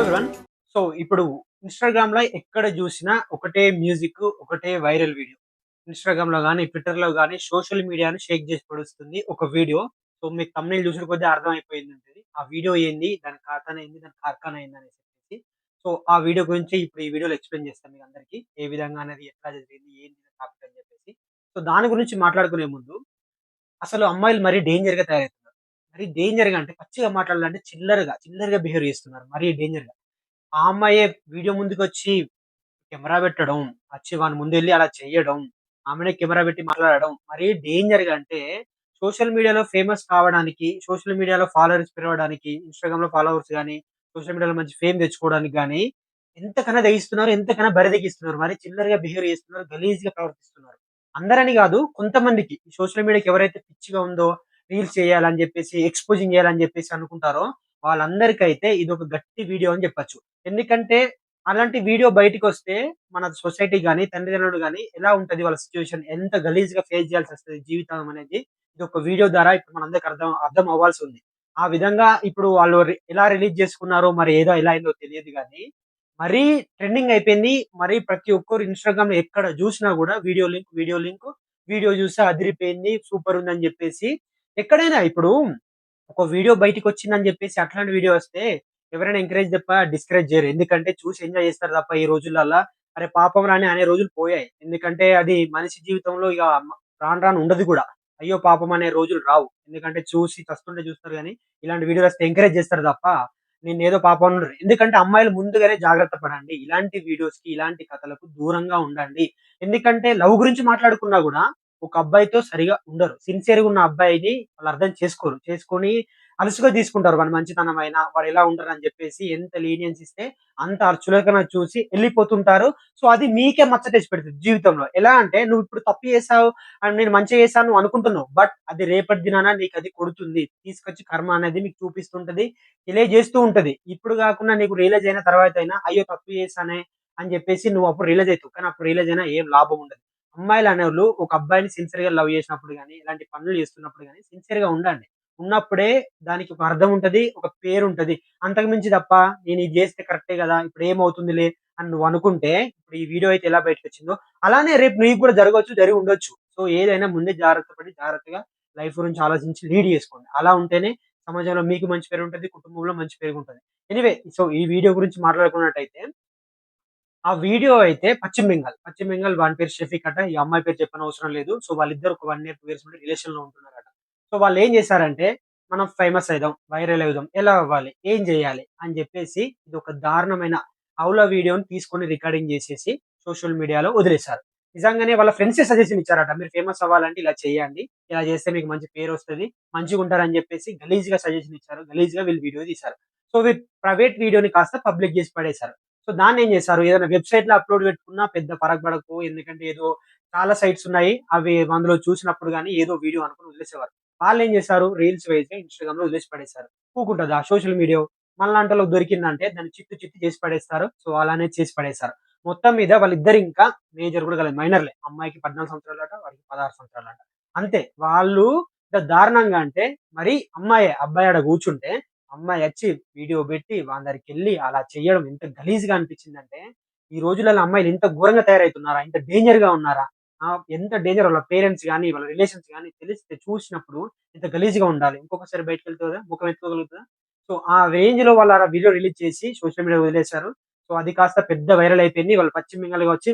Everyone so ఇప్పుడు ఇన్స్టాగ్రామ్లో ఎక్కడ చూసినా ఒకటే మ్యూజిక్ ఒకటే వైరల్ వీడియో ఇన్స్టాగ్రామ్లో కానీ ట్విట్టర్లో కానీ సోషల్ మీడియాను షేక్ చేసి పడుస్తుంది ఒక వీడియో సో మీకు తమిళ చూసిన కొద్దీ అర్థమైపోయింది ఉంటుంది ఆ వీడియో ఏంది? దాని ఖాతాన ఏంది? దాని కార్ఖానా ఏంది? అని చెప్పేసి. సో ఆ వీడియో గురించి ఇప్పుడు ఈ వీడియోలో ఎక్స్ప్లెయిన్ చేస్తాను మీకు అందరికీ. ఏ విధంగా అనేది ఎట్లా జరిగింది? ఏంది? టాపిక్ అని చెప్పేసి. సో దాని గురించి మాట్లాడుకునే ముందు అసలు అమ్మాయిలు మరీ డేంజర్గా గా మరి డేంజర్గా అంటే పచ్చిగా మాట్లాడాలంటే చిల్లరగా చిల్లరగా బిహేవ్ చేస్తున్నారు మరీ డేంజర్గా. ఆ అమ్మాయే వీడియో ముందుకు వచ్చి కెమెరా పెట్టడం వచ్చి వాని ముందు వెళ్ళి అలా చేయడం ఆమెనే కెమెరా పెట్టి మాట్లాడడం మరీ డేంజర్గా అంటే సోషల్ మీడియాలో ఫేమస్ కావడానికి సోషల్ మీడియాలో ఫాలోవర్స్ పెరగడానికి ఇన్స్టాగ్రామ్లో ఫాలోవర్స్ కానీ సోషల్ మీడియాలో మంచి ఫేమ్ తెచ్చుకోవడానికి కానీ ఎంతకన్నా తెగిస్తున్నారు ఎంతకన్నా బరిదెగిస్తున్నారు మరి చిల్లరగా బిహేవ్ చేస్తున్నారు గలీజ్గా ప్రవర్తిస్తున్నారు. అందరని కాదు కొంతమందికి సోషల్ మీడియాకి ఎవరైతే పిచ్చిగా ఉందో రీల్స్ చేయాలని చెప్పేసి ఎక్స్పోజింగ్ చేయాలని చెప్పేసి అనుకుంటారో వాళ్ళందరికైతే ఇది ఒక గట్టి వీడియో అని చెప్పొచ్చు. ఎందుకంటే అలాంటి వీడియో బయటకు వస్తే మన సొసైటీ కానీ తల్లిదండ్రులు కానీ ఎలా ఉంటది వాళ్ళ సిచ్యువేషన్ ఎంత గలీజ్గా ఫేస్ చేయాల్సి వస్తుంది జీవితం అనేది ఇది ఒక వీడియో ద్వారా ఇప్పుడు మనందరికి అర్థం అర్థం అవ్వాల్సి ఉంది. ఆ విధంగా ఇప్పుడు వాళ్ళు ఎలా రిలీజ్ చేసుకున్నారో మరి ఏదో ఎలా అయిందో తెలియదు కానీ మరీ ట్రెండింగ్ అయిపోయింది మరి ప్రతి ఒక్కరు ఇన్స్టాగ్రామ్లో ఎక్కడ చూసినా కూడా video link video link video చూస్తే అదిరిపోయింది సూపర్ ఉంది అని చెప్పేసి ఎక్కడైనా ఇప్పుడు ఒక వీడియో బయటికి వచ్చిందని చెప్పేసి అట్లాంటి వీడియో వస్తే ఎవరైనా ఎంకరేజ్ తప్ప డిస్కరేజ్ చేయరు. ఎందుకంటే చూసి ఎంజాయ్ చేస్తారు తప్ప ఈ రోజులల్లా. అరే పాపం రాని అనే రోజులు పోయాయి. ఎందుకంటే అది మనిషి జీవితంలో ఇక రాను రాను ఉండదు కూడా. అయ్యో పాపం అనే రోజులు రావు. ఎందుకంటే చూసి చస్తుంటే చూస్తారు కానీ ఇలాంటి వీడియోలు వస్తే ఎంకరేజ్ చేస్తారు తప్ప నేను ఏదో పాపం ఎందుకంటే అమ్మాయిలు ముందుగానే జాగ్రత్త పడండి. ఇలాంటి వీడియోస్కి ఇలాంటి కథలకు దూరంగా ఉండండి. ఎందుకంటే లవ్ గురించి మాట్లాడుకున్నా కూడా ఒక అబ్బాయితో సరిగా ఉండరు. సిన్సియర్గా ఉన్న అబ్బాయిని వాళ్ళు అర్థం చేసుకోరు. చేసుకొని అలుసుగా తీసుకుంటారు. వాడి మంచితనమైన వాడు ఎలా ఉంటారు అని చెప్పేసి ఎంత లీనియన్స్ ఇస్తే అంత అర్చులకన చూసి వెళ్ళిపోతుంటారు సో అది మీకే మచ్చ తెచ్చి పెడుతుంది జీవితంలో. ఎలా అంటే నువ్వు ఇప్పుడు తప్పు చేసావు అండ్ నేను మంచిగా చేశాను నువ్వు అనుకుంటున్నావు. బట్ అది రేపటి దినాన నీకు అది కొడుతుంది. తీసుకొచ్చి కర్మ అనేది మీకు చూపిస్తుంటది తెలియజేస్తూ ఉంటది. ఇప్పుడు కాకుండా నీకు రియలైజ్ అయిన తర్వాత అయినా అయ్యో తప్పు చేశానే అని చెప్పేసి నువ్వు అప్పుడు రియలైజ్ అవుతావు కానీ అప్పుడు రియలైజ్ అయినా ఏం లాభం ఉండదు. అమ్మాయిలు అనేవాళ్ళు ఒక అబ్బాయిని సిన్సియర్గా లవ్ చేసినప్పుడు కానీ ఇలాంటి పనులు చేస్తున్నప్పుడు కానీ సిన్సియర్గా ఉండండి. ఉన్నప్పుడే దానికి ఒక అర్థం ఉంటది ఒక పేరు ఉంటది. అంతకు మించి తప్ప నేను ఇది చేస్తే కరెక్టే కదా ఇప్పుడు ఏమవుతుందిలే అని నువ్వు అనుకుంటే ఇప్పుడు ఈ వీడియో అయితే ఎలా బయటకు వచ్చిందో అలానే రేపు నీకు కూడా జరగవచ్చు జరిగి ఉండొచ్చు. సో ఏదైనా ముందే జాగ్రత్త పడి జాగ్రత్తగా లైఫ్ గురించి ఆలోచించి లీడ్ చేసుకోండి. అలా ఉంటేనే సమాజంలో మీకు మంచి పేరు ఉంటుంది కుటుంబంలో మంచి పేరు ఉంటుంది. ఎనివే సో ఈ వీడియో గురించి మాట్లాడుకున్నట్టయితే ఆ వీడియో అయితే పశ్చిమ బెంగాల్ పశ్చిమ బెంగాల్ వాని పేరు షఫీక్ అట ఈ అమ్మాయి పేరు చెప్పిన అవసరం లేదు. సో వాళ్ళిద్దరు ఒక వన్ ఇయర్ టూ ఇయర్స్ రిలేషన్లో ఉంటున్నారట. సో వాళ్ళు ఏం చేశారంటే మనం ఫేమస్ అవుదాం వైరల్ అవుదాం ఎలా అవ్వాలి ఏం చేయాలి అని చెప్పేసి ఇది ఒక దారుణమైన అవుల వీడియోని తీసుకొని రికార్డింగ్ చేసేసి సోషల్ మీడియాలో వదిలేశారు. నిజంగానే వాళ్ళ ఫ్రెండ్స్ సజెషన్ ఇచ్చారట మీరు ఫేమస్ అవ్వాలంటే ఇలా చేయండి ఇలా చేస్తే మీకు మంచి పేరు వస్తుంది మంచిగా ఉంటారని చెప్పేసి గలీజ్గా సజెషన్ ఇచ్చారు గలీజ్గా వీళ్ళు వీడియో తీశారు. సో వీళ్ళు ప్రైవేట్ వీడియోని కాస్త పబ్లిక్ చేసి పడేశారు. సో దాన్ని ఏం చేశారు? ఏదైనా వెబ్సైట్లో అప్లోడ్ పెట్టుకున్నా పెద్ద పరగ పడకు ఎందుకంటే ఏదో చాలా సైట్స్ ఉన్నాయి. అవి అందులో చూసినప్పుడు కానీ ఏదో వీడియో అనుకుని వదిలేసేవారు. వాళ్ళు ఏం చేశారు? రీల్స్ వేసి ఇన్స్టాగ్రామ్లో వదిలేసి పడేశారు కూకుంటుంది? ఆ సోషల్ మీడియా మళ్ళాంటలో దొరికిందంటే దాన్ని చిత్తు చిత్తు చేసి పడేస్తారు. సో అలానే చేసి పడేశారు. మొత్తం మీద వాళ్ళిద్దరు ఇంకా మేజర్ కూడా కలదు. మైనర్లే. అమ్మాయికి పద్నాలుగు సంవత్సరాలు అట వాడికి పదహారు సంవత్సరాలు అట అంతే. వాళ్ళు దారుణంగా అంటే మరి అమ్మాయి అబ్బాయి ఆడ కూర్చుంటే అమ్మాయి వచ్చి వీడియో పెట్టి వాళ్ళ వెళ్ళి అలా చేయడం ఎంత గలీజ్గా అనిపించిందంటే ఈ రోజులలో అమ్మాయిలు ఇంత ఘోరంగా తయారవుతున్నారా ఇంత డేంజర్గా ఉన్నారా ఎంత డేంజర్ వాళ్ళ పేరెంట్స్ కానీ వాళ్ళ రిలేషన్స్ కానీ తెలిస్తే చూసినప్పుడు ఇంత గలీజ్గా ఉండాలి. ఇంకొకసారి బయటకు వెళ్తుందా? ముఖం ఎత్తుకోగలుగుతుందా? సో ఆ రేంజ్లో వాళ్ళ వీడియో రిలీజ్ చేసి సోషల్ మీడియా వదిలేశారు. సో అది కాస్త పెద్ద వైరల్ అయిపోయింది. వాళ్ళు పశ్చిమ బెంగాల్గా వచ్చి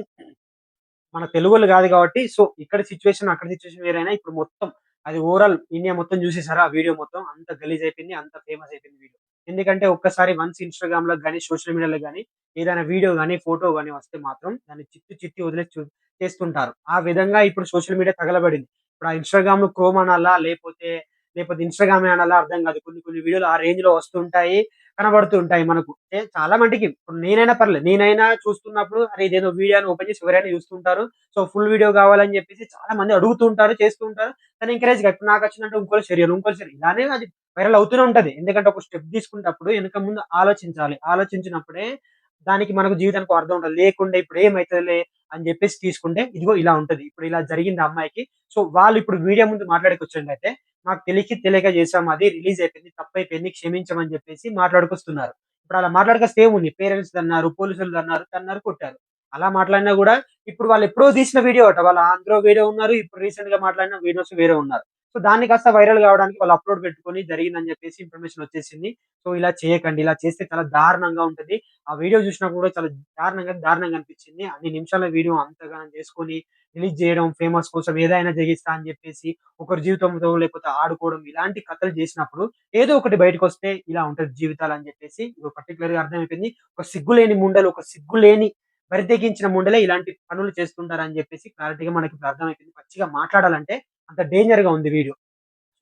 మన తెలుగులు కాదు కాబట్టి సో ఇక్కడ సిచ్యువేషన్ అక్కడ సిచ్యువేషన్ వేరైనా ఇప్పుడు మొత్తం అది ఓవరాల్ ఇండియా మొత్తం చూసేసారా? ఆ వీడియో మొత్తం అంత గలీజ్ అయిపోయింది అంత ఫేమస్ అయిపోయింది వీడియో. ఎందుకంటే ఒక్కసారి వన్స్ ఇన్స్టాగ్రామ్లో కానీ సోషల్ మీడియాలో కానీ ఏదైనా వీడియో కానీ ఫోటో కానీ వస్తే మాత్రం దాన్ని చిత్తు చిత్తి వదిలేసి చేస్తుంటారు. ఆ విధంగా ఇప్పుడు సోషల్ మీడియా తగలబడింది. ఇప్పుడు ఆ ఇన్స్టాగ్రామ్లో క్రోమ్ అనాలా? లేకపోతే లేకపోతే ఇన్స్టాగ్రామ్ అనాలా? అర్థం కాదు. కొన్ని కొన్ని వీడియోలు ఆ రేంజ్లో వస్తుంటాయి కనబడుతుంటాయి మనకు. చాలా మటుకి ఇప్పుడు నేనైనా పర్లేదు. నేనైనా చూస్తున్నప్పుడు అరే ఇదేదో వీడియో ఓపెన్ చేసి ఎవరైనా చూస్తుంటారు. సో ఫుల్ వీడియో కావాలని చెప్పేసి చాలా మంది అడుగుతుంటారు చేస్తుంటారు. కానీ ఎంకరేజ్గా ఇప్పుడు నాకు వచ్చినట్టు ఇంకో చర్యలు ఇంకో శరీరం ఇలానే అది వైరల్ అవుతూనే ఉంటది. ఎందుకంటే ఒక స్టెప్ తీసుకున్నప్పుడు వెనక ముందు ఆలోచించాలి. ఆలోచించినప్పుడే దానికి మనకు జీవితానికి అర్థం ఉంటుంది. లేకుండా ఇప్పుడు ఏమవుతుందిలే అని చెప్పేసి తీసుకుంటే ఇదిగో ఇలా ఉంటది ఇప్పుడు ఇలా జరిగింది ఆ అమ్మాయికి సో వాళ్ళు ఇప్పుడు మీడియా ముందు మాట్లాడుకొచ్చండి అయితే మాకు తెలిసి తెలియక చేసాం అది రిలీజ్ అయిపోయింది తప్పైపోయింది క్షమించమని చెప్పేసి మాట్లాడుకొస్తున్నారు ఇప్పుడు అలా మాట్లాడక సేమ్ ఉంది. పేరెంట్స్ అన్నారు పోలీసులు అన్నారు తన్నారు, కొట్టారు. అలా మాట్లాడినా కూడా ఇప్పుడు వాళ్ళు ఎప్పుడో తీసిన వీడియో అట. వాళ్ళు అందులో వేరే ఉన్నారు. ఇప్పుడు రీసెంట్గా మాట్లాడిన వీడియోస్ వేరే ఉన్నారు. సో, దాన్ని కాస్త వైరల్ కావడానికి వాళ్ళు అప్‌లోడ్ పెట్టుకొని జరిగిందని చెప్పేసి ఇన్ఫర్మేషన్ వచ్చేసింది. సో, ఇలా చేయకండి. ఇలా చేస్తే చాలా దారుణంగా ఉంటది. ఆ వీడియో చూసినప్పుడు కూడా చాలా దారుణంగా, దారుణంగా అనిపించింది. అన్ని నిమిషాల వీడియో అంతగానం చేసుకొని రిలీజ్ చేయడం, ఫేమస్ కోసం ఏదైనా జరిగిస్తా అని చెప్పేసి ఒకరి జీవితంతో లేకపోతే ఆడుకోవడం ఇలాంటి కథలు చేసినప్పుడు ఏదో ఒకటి బయటకొస్తే ఇలా ఉంటుంది జీవితాలు అని చెప్పేసి పర్టికులర్గా అర్థమైపోయింది. ఒక సిగ్గులేని ముండలు, ఒక సిగ్గులేని బరితెగించిన ముండలే ఇలాంటి పనులు చేస్తుంటారని చెప్పేసి క్లారిటీగా మనకి అర్థమైపోయింది. పచ్చిగా మాట్లాడాలంటే అంత డేంజర్‌గా ఉంది వీడియో.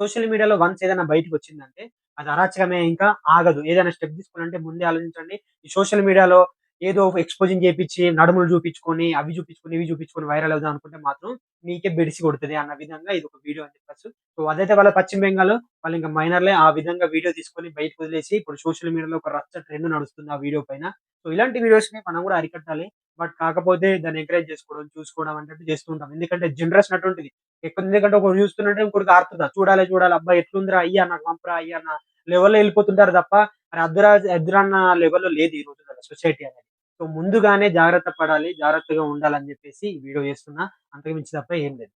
సోషల్ మీడియాలో వన్స్ ఏదైనా బయటకు వచ్చిందంటే అది అరాచకమే ఇంకా ఆగదు. ఏదైనా స్టెప్ తీసుకోవాలంటే ముందే ఆలోచించండి. ఈ సోషల్ మీడియాలో ఏదో ఎక్స్‌పోజింగ్ చేపించి నడుములు చూపించుకొని, అవి చూపించుకొని, ఇవి చూపించుకొని వైరల్ అవుదాం అనుకుంటే మాత్రం మీకే బెడిసి కొడుతుంది అన్న విధంగా ఇది ఒక వీడియో అని చెప్పచ్చు సో, అదైతే వాళ్ళ పశ్చిమ బెంగాల్ వాళ్ళు ఇంకా మైనర్‌లే ఆ విధంగా వీడియో తీసుకొని బయటకు వదిలేసి ఇప్పుడు సోషల్ మీడియాలో ఒక రచ్చ ట్రెండ్ నడుస్తుంది ఆ వీడియో పైన. సో, ఇలాంటి వీడియోస్‌ని మనం కూడా అరికట్టాలి. బట్ కాకపోతే దాన్ని ఎంకరేజ్ చేసుకోవడం, చూసుకోవడం అన్నట్టు చేస్తూ ఉంటాం. ఎందుకంటే జనరేషన్ అటువంటిది. ఎక్కువ ఎందుకంటే ఒకడు చూస్తున్నట్టు ఇంకోడికి ఆరుతది. చూడాలి, చూడాలి అబ్బా! ఎట్లుందిరా అయ్యా నాకు పంపరా అయ్యా అన్న లెవెల్‌లో వెళ్ళిపోతుంటారు తప్ప మరి అద్దురా అద్దురన్న లెవెల్‌లో లేదు ఈ రోజు సొసైటీ అనేది. సో, ముందుగానే జాగ్రత్త పడాలి. జాగ్రత్తగా ఉండాలని చెప్పేసి ఈ వీడియో చేస్తున్నా. అంతకు మించి తప్ప ఏం లేదు.